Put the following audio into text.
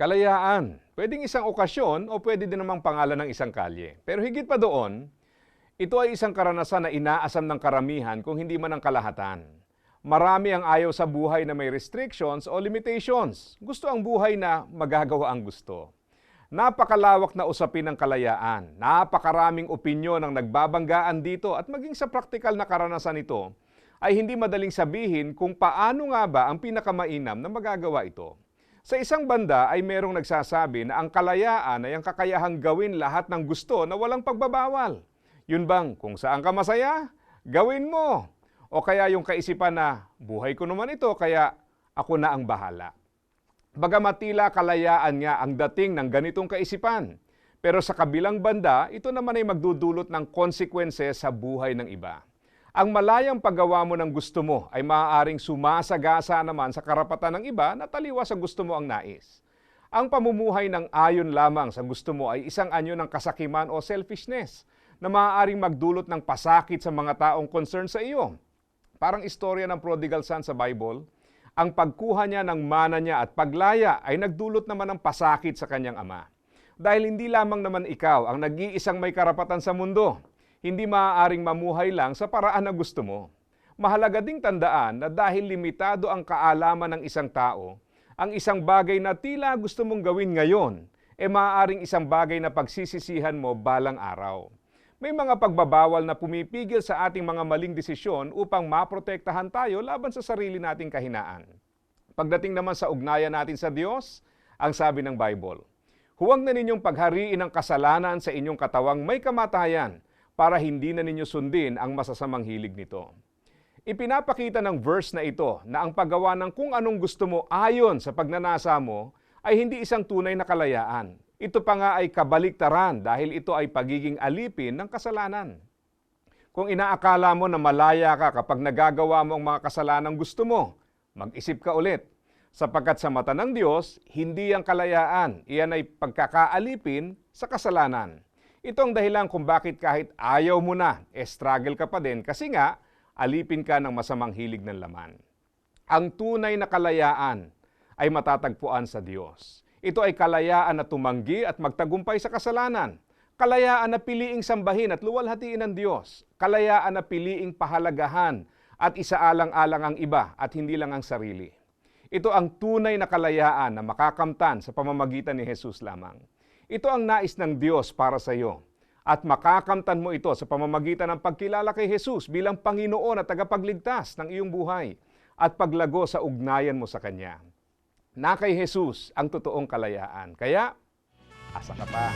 Kalayaan. Pwedeng isang okasyon o pwede din namang pangalan ng isang kalye. Pero higit pa doon, ito ay isang karanasan na inaasam ng karamihan kung hindi man ang kalahatan. Marami ang ayaw sa buhay na may restrictions o limitations. Gusto ang buhay na magagawa ang gusto. Napakalawak na usapin ng kalayaan. Napakaraming opinyon ang nagbabanggaan dito at maging sa praktikal na karanasan ito ay hindi madaling sabihin kung paano nga ba ang pinakamainam na magagawa ito. Sa isang banda ay merong nagsasabi na ang kalayaan ay ang kakayahang gawin lahat ng gusto na walang pagbabawal. Yun bang kung saan ka masaya, gawin mo. O kaya yung kaisipan na buhay ko naman ito kaya ako na ang bahala. Bagamat tila kalayaan nga ang dating ng ganitong kaisipan. Pero sa kabilang banda, ito naman ay magdudulot ng konsekwense sa buhay ng iba. Ang malayang paggawa mo ng gusto mo ay maaaring sumasagasa naman sa karapatan ng iba na taliwa sa gusto mo ang nais. Ang pamumuhay ng ayon lamang sa gusto mo ay isang anyo ng kasakiman o selfishness na maaaring magdulot ng pasakit sa mga taong concerned sa iyo. Parang istorya ng prodigal son sa Bible, ang pagkuha niya ng mana niya at paglaya ay nagdulot naman ng pasakit sa kanyang ama. Dahil hindi lamang naman ikaw ang nag-iisang may karapatan sa mundo, hindi maaaring mamuhay lang sa paraan na gusto mo. Mahalaga ding tandaan na dahil limitado ang kaalaman ng isang tao, ang isang bagay na tila gusto mong gawin ngayon, e maaaring isang bagay na pagsisisihan mo balang araw. May mga pagbabawal na pumipigil sa ating mga maling desisyon upang maprotektahan tayo laban sa sarili nating kahinaan. Pagdating naman sa ugnayan natin sa Diyos, ang sabi ng Bible, Huwag na ninyong paghariin ang kasalanan sa inyong katawang may kamatayan para hindi na ninyo sundin ang masasamang hilig nito. Ipinapakita ng verse na ito na ang paggawa ng kung anong gusto mo ayon sa pagnanasa mo ay hindi isang tunay na kalayaan. Ito pa nga ay kabaliktaran dahil ito ay pagiging alipin ng kasalanan. Kung inaakala mo na malaya ka kapag nagagawa mo ang mga kasalanang gusto mo, mag-isip ka ulit. Sapagkat sa mata ng Diyos, hindi ang kalayaan, iyan ay pagkakaalipin sa kasalanan. Ito ang dahilan kung bakit kahit ayaw mo na, eh struggle ka pa din kasi nga, alipin ka ng masamang hilig ng laman. Ang tunay na kalayaan ay matatagpuan sa Diyos. Ito ay kalayaan na tumanggi at magtagumpay sa kasalanan. Kalayaan na piliing sambahin at luwalhatiin ng Diyos. Kalayaan na piliing pahalagahan at isaalang-alang ang iba at hindi lang ang sarili. Ito ang tunay na kalayaan na makakamtan sa pamamagitan ni Jesus lamang. Ito ang nais ng Diyos para sa iyo. At makakamtan mo ito sa pamamagitan ng pagkilala kay Jesus bilang Panginoon at tagapagligtas ng iyong buhay at paglago sa ugnayan mo sa Kanya. Na kay Jesus ang totoong kalayaan. Kaya, asa ka pa.